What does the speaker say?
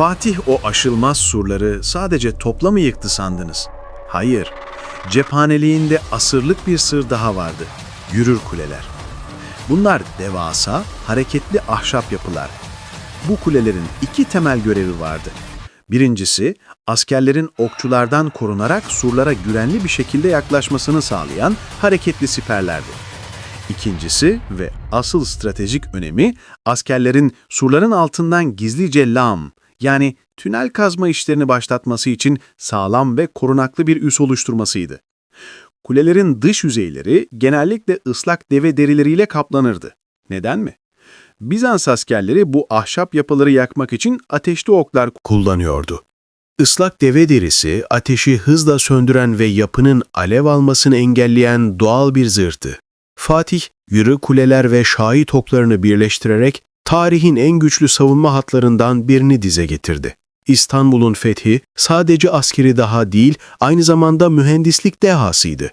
Fatih o aşılmaz surları sadece topla mı yıktı sandınız? Hayır. Cephaneliğinde asırlık bir sır daha vardı. Yürür kuleler. Bunlar devasa, hareketli ahşap yapılar. Bu kulelerin iki temel görevi vardı. Birincisi, askerlerin okçulardan korunarak surlara güvenli bir şekilde yaklaşmasını sağlayan hareketli siperlerdi. İkincisi ve asıl stratejik önemi, askerlerin surların altından gizlice lam, yani tünel kazma işlerini başlatması için sağlam ve korunaklı bir üs oluşturmasıydı. Kulelerin dış yüzeyleri genellikle ıslak deve derileriyle kaplanırdı. Neden mi? Bizans askerleri bu ahşap yapıları yakmak için ateşli oklar kullanıyordu. Islak deve derisi ateşi hızla söndüren ve yapının alev almasını engelleyen doğal bir zırhtı. Fatih, yürü kuleler ve şahit oklarını birleştirerek tarihin en güçlü savunma hatlarından birini dize getirdi. İstanbul'un fethi sadece askeri daha değil, aynı zamanda mühendislik dehasıydı.